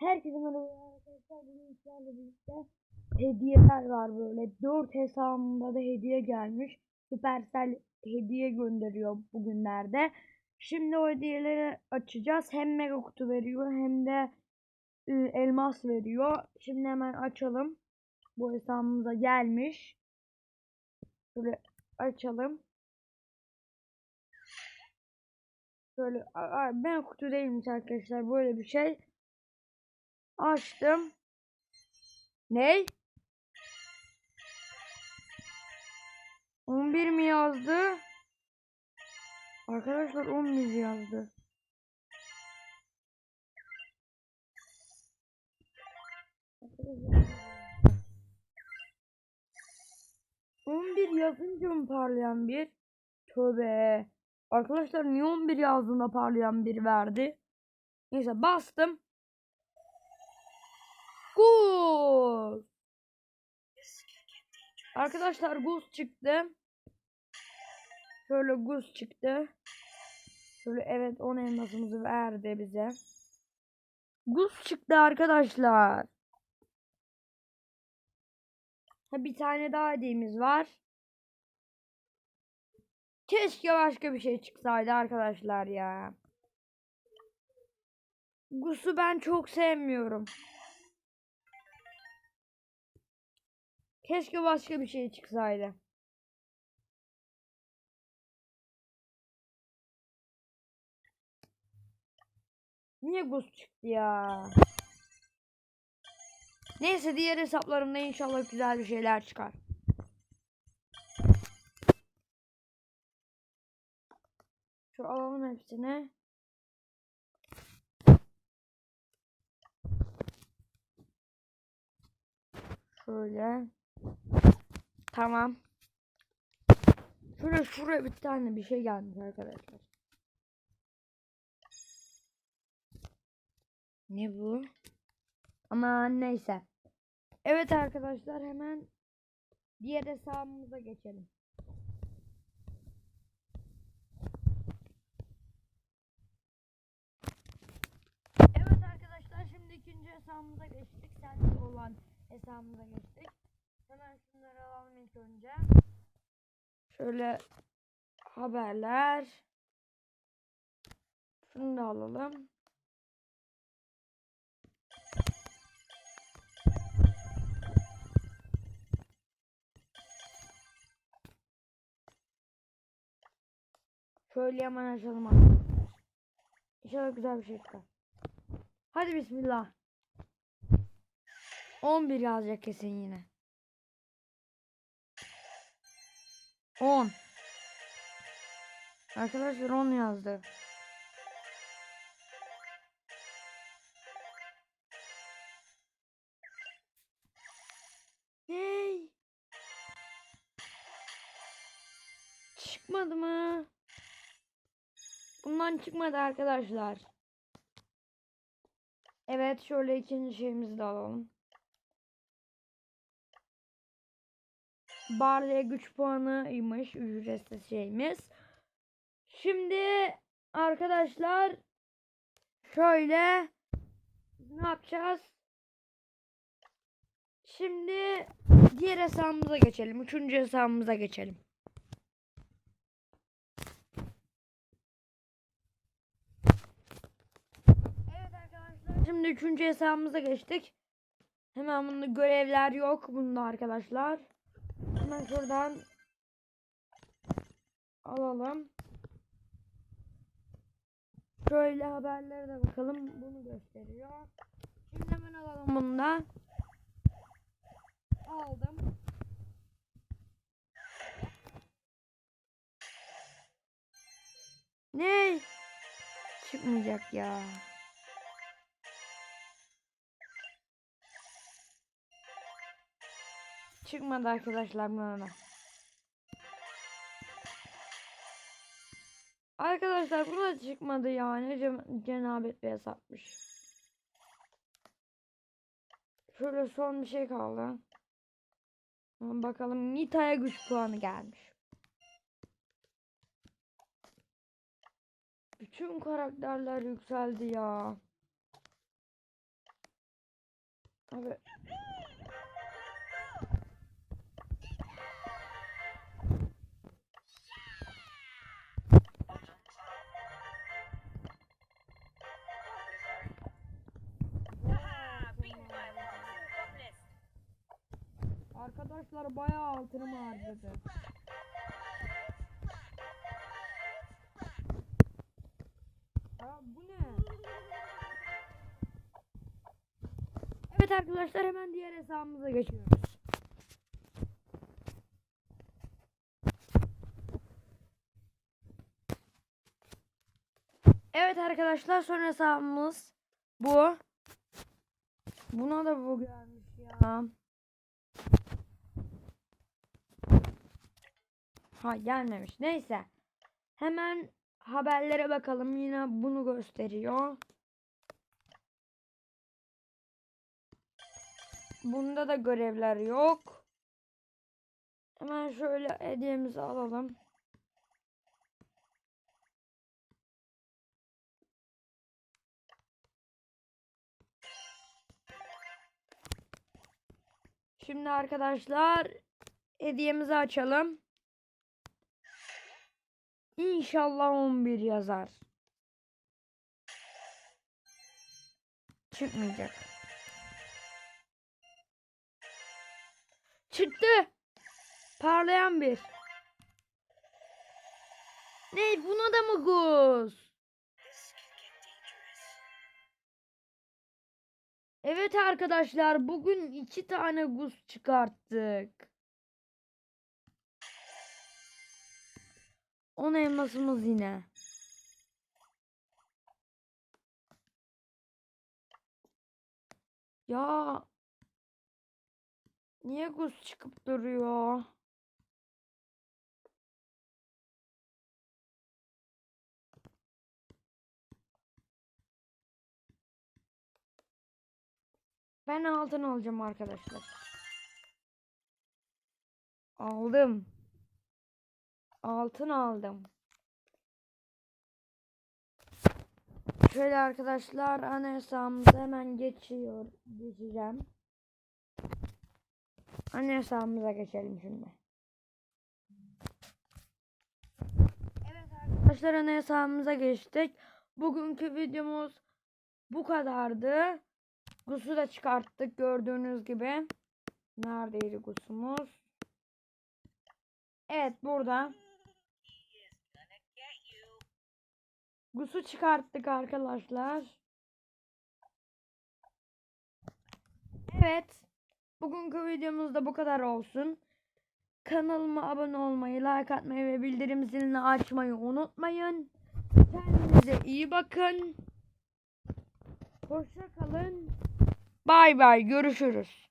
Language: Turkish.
Herkese merhaba arkadaşlar. Bugün sizlerle birlikte hediyeler var böyle. 4 hesabımda da hediye gelmiş. Supercell hediye gönderiyor bugünlerde. Şimdi o hediyeleri açacağız. Hem mega kutu veriyor hem de e, elmas veriyor. Şimdi hemen açalım. Bu hesabımıza gelmiş. Şöyle açalım. Şöyle aa, ben kutu değilmiş arkadaşlar. Böyle bir şey. Açtım. Ne? 11 mi yazdı? Arkadaşlar 11 yazdı. On bir yazınca mı parlayan bir? Tövbe. Arkadaşlar niye 11 yazdığında parlayan bir verdi? Neyse bastım. Guz. Arkadaşlar guz çıktı. Şöyle guz çıktı. Şöyle evet 10 elmasımızı verdi bize. Guz çıktı arkadaşlar. Bir tane daha hediyemiz var. Keşke başka bir şey çıksaydı arkadaşlar ya. Gus'u ben çok sevmiyorum. Keşke başka bir şey çıksaydı. Niye Gus çıktı ya? Neyse diğer hesaplarımda inşallah güzel bir şeyler çıkar. Şu alalım hepsini. Şöyle. Tamam. Şöyle şuraya bir tane bir şey gelmiş arkadaşlar. Ne bu? Ama neyse. Evet arkadaşlar hemen diğer hesabımıza geçelim. Evet arkadaşlar şimdi ikinci hesabımıza geçtik. Sende olan hesabımıza geçtik. Hemen şunları alalım ilk önce. Şöyle haberler. Şunu da alalım. Şöyle hemen açalım arkadaşlar. Güzel bir şey çıkar. Hadi bismillah. 11 yazacak kesin yine. 10. Arkadaşlar 10 yazdı. Hey. Çıkmadı mı? Bundan çıkmadı arkadaşlar. Evet şöyle ikinci şeyimizi de alalım. Barley güç puanıymış ücretsiz şeyimiz. Şimdi arkadaşlar şöyle ne yapacağız? Şimdi diğer hesabımıza geçelim. Üçüncü hesabımıza geçelim. Şimdi üçüncü hesabımıza geçtik. Hemen bunda görevler yok bunda arkadaşlar. Hemen şuradan alalım. Şöyle haberlere de bakalım. Bunu gösteriyor. Şimdi hemen alalım bunu. Aldım. Ne? Çıkmayacak ya. Çıkmadı arkadaşlar bana. Arkadaşlar bu da çıkmadı yani. Cem cenabet bir hesapmış. Şöyle son bir şey kaldı. Bakalım Nita'ya güç puanı gelmiş. Bütün karakterler yükseldi ya. Abi. Arkadaşlar bayağı altınımı harcadı. Aa, bu ne? Evet arkadaşlar hemen diğer hesabımıza geçiyoruz. Evet arkadaşlar son hesabımız bu. Buna da bu gelmiş ya. Ha gelmemiş. Neyse. Hemen haberlere bakalım. Yine bunu gösteriyor. Bunda da görevler yok. Hemen şöyle hediyemizi alalım. Şimdi arkadaşlar hediyemizi açalım. İnşallah 11 yazar. Çıkmayacak. Çıktı. Parlayan bir. Ne buna da mı guz? Evet arkadaşlar bugün iki tane guz çıkarttık. 10 elmasımız yine. Ya niye guz çıkıp duruyor? Ben altın alacağım arkadaşlar. Aldım. Altın aldım. Şöyle arkadaşlar ana hemen geçiyor. Geçeceğim. Ana geçelim şimdi. Evet arkadaşlar ana geçtik. Bugünkü videomuz bu kadardı. Gus'u da çıkarttık gördüğünüz gibi. Neredeydi Gus'umuz? Evet burada. Gus'u çıkarttık arkadaşlar. Evet. Bugünkü videomuz da bu kadar olsun. Kanalıma abone olmayı, like atmayı ve bildirim zilini açmayı unutmayın. Kendinize iyi bakın. Hoşça kalın. Bay bay görüşürüz.